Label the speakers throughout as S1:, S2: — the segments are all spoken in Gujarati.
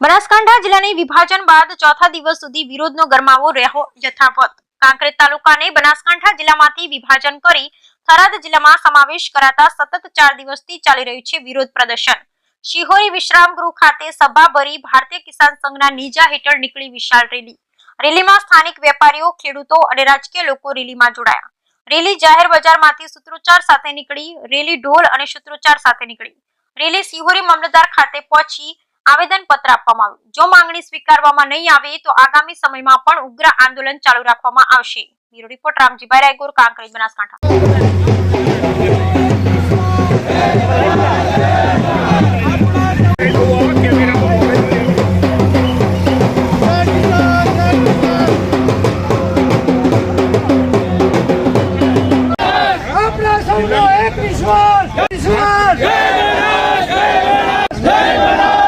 S1: બનાસકાંઠા જિલ્લાની વિભાજન બાદ ચોથા દિવસ સુધી વિરોધનો ગરમાવો રહ્યો યથાવત. કાંકરેજ તાલુકાને બનાસકાંઠા જિલ્લામાંથી વિભાજન કરી થરાદ જિલ્લામાં સમાવેશ કરાતા સતત ચાર દિવસથી ચાલી રહ્યું છે વિરોધ પ્રદર્શન. શિહોરી વિશ્રામ ગૃહ ખાતે સભા ભરી ભારતીય કિસાન સંઘના નીજા હેઠળ નીકળી વિશાળ રેલી. રેલીમાં સ્થાનિક વેપારીઓ, ખેડૂતો અને રાજકીય લોકો રેલીમાં જોડાયા. રેલી જાહેર બજારમાંથી સૂત્રોચ્ચાર સાથે નીકળી, રેલી ઢોલ અને સૂત્રોચ્ચાર સાથે નીકળી. રેલી સિહોરી મામલતદાર ખાતે પહોંચી આવેદન પત્ર આપવામાં આવ્યું. જો માંગણી સ્વીકારવામાં નહીં આવે તો આગામી સમયમાં પણ ઉગ્ર આંદોલન ચાલુ રાખવામાં આવશે. Bureau report, Ramjibhai Raigor, Kankrej, Banaskantha.
S2: આપણા સૌનો એક વિશ્વાસ. વિશ્વાસ. આપણા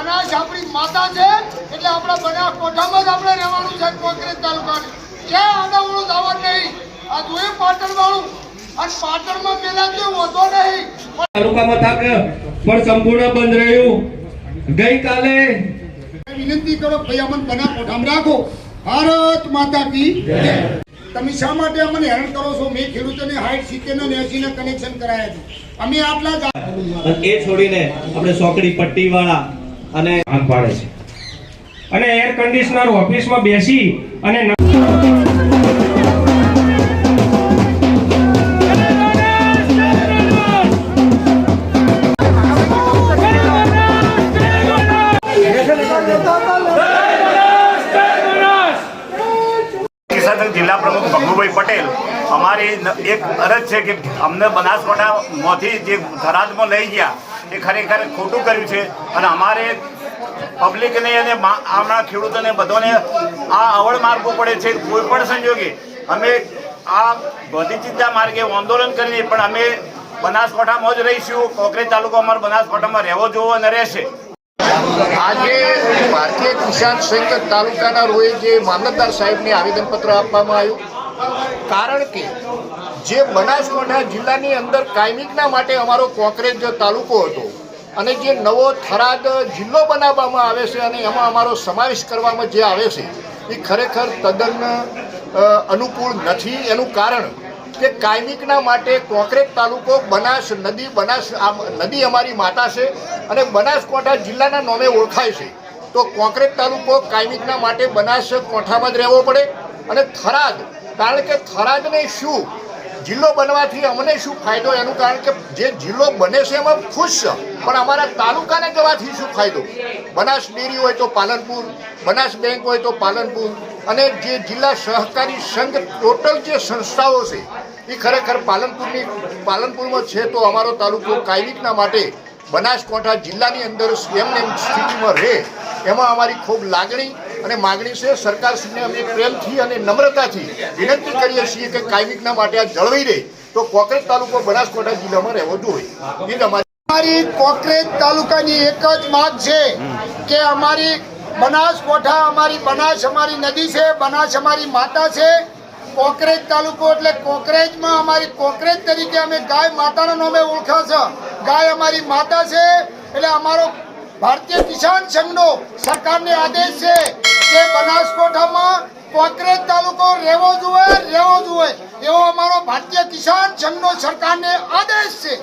S3: બનાસ આપણી માતા છે એટલે આપણા બનાસ કોઠામાં જ આપણે રહેવાનું છે કોંગ્રેસ તાલુકાની. ક્યાં આડાવડું દાવા નહીં. આ જોઈએ પાટણ વાળું. અને પાટણમાં પેલા જે વધો નહીં.
S4: તાલુકા મથક પણ સંપૂર્ણ બંધ રહ્યું. ગઈકાલે
S3: વિનંતી કરો ભાઈ અમને બના કોઠામાં રાખો. ભારત માતા કી જય. તમે શા માટે અમને હેરાન કરો છો? મેં ખેડૂતોને હાઈટ સિત્તેર ને એસી ને કનેક્શન કરાયા છે. અમે આટલા જ
S4: એ છોડીને આપણે સોકડી પટ્ટી વાળા અને આગ પાડે છે.
S2: અને એર કન્ડિશનર ઓફિસમાં બેસી અને
S5: જિલ્લા પ્રમુખ ભગુભાઈ પટેલ, અમારી એક અરજ છે કે અમને બનાસકાંઠામાંથી જે થરાદમાં લઈ ગયા એ ખરેખર ખોટું કર્યું છે. અને અમારે પબ્લિકને અને આમના ખેડૂતોને બધાને આ અવળ માર્ગો પડે છે. કોઈ પણ સંજોગે અમે આ બધી ચિંતા માર્ગે આંદોલન કરીએ, પણ અમે બનાસકાંઠામાં જ રહીશું. કોકરેજ તાલુકો અમારો બનાસકાંઠામાં રહેવો, જોવો અને રહેશે.
S6: આજે ભારતીય કિસાન સંઘ તાલુકાના રોએ જે મામલતદાર સાહેબને આવેદનપત્ર આપવામાં આવ્યું. કારણ કે જે બનાસકાંઠા જિલ્લાની અંદર કાયમિકના માટે અમારો કોંકરેજ તાલુકો હતો અને જે નવો થરાદ જિલ્લો બનાવવામાં આવે છે અને એમાં અમારો સમાવેશ કરવામાં જે આવે છે, એ ખરેખર તદ્દન અનુકૂળ નથી. એનું કારણ કે કાયમિકના માટે કોંકરેજ તાલુકો બનાસ નદી બનાસ નદી અમારી માતા છે અને બનાસકાંઠા જિલ્લાના નામે ઓળખાય છે. તો કોંકરેજ તાલુકો કાયમિકના માટે બનાસ કોઠામાં જ રહેવો પડે અને થરાદ કારણ કે થરાદને શું જિલ્લો બનવાથી અમને શું ફાયદો એનું કારણ કે જે જિલ્લો બને છે એમાં ખુશ છે. પણ અમારા તાલુકાને જવાથી શું ફાયદો? બનાસ ડેરી હોય તો પાલનપુર, બનાસ બેંક હોય તો પાલનપુર અને જે જિલ્લા સહકારી સંઘ ટોટલ જે સંસ્થાઓ છે, એ ખરેખર પાલનપુરની, પાલનપુરમાં છે તો અમારો તાલુકો કાયમિકના માટે બનાસકાંઠા જિલ્લાની અંદર એમને એમ સ્થિતિમાં રહે. એમાં અમારી ખૂબ લાગણી અને માગણી છે સરકારશ્રીને અમે પ્રેમથી અને નમ્રતાથી વિનંતી કરીએ છીએ કે કાયમિકના માટે આ જળવાઈ રહે. તો કોકરેજ તાલુકો બનાસકાંઠા જિલ્લામાં રહેવો જોઈએ
S3: અમારી કોકરેજ તાલુકાની એક જ માંગ છે કે અમારી બનાસકોઠા અમારી બનાસ અમારી નદી છે, બનાસ અમારી માતા છે. કોકરેજ તાલુકો એટલે કોકરેજમાં અમારી કોકરેજ તરીકે અમે ગાય માતાના નામે ઓળખા છે. ગાય અમારી માતા છે. એટલે અમારો ભારતીય કિસાન સંઘનો સરકારને આદેશ છે કે બનાસકોઠામાં કોકરેજ તાલુકો રહેવો જોઈએ રહેવો જોઈએ. એવો અમારો ભારતીય કિસાન સંઘનો સરકારને આદેશ છે.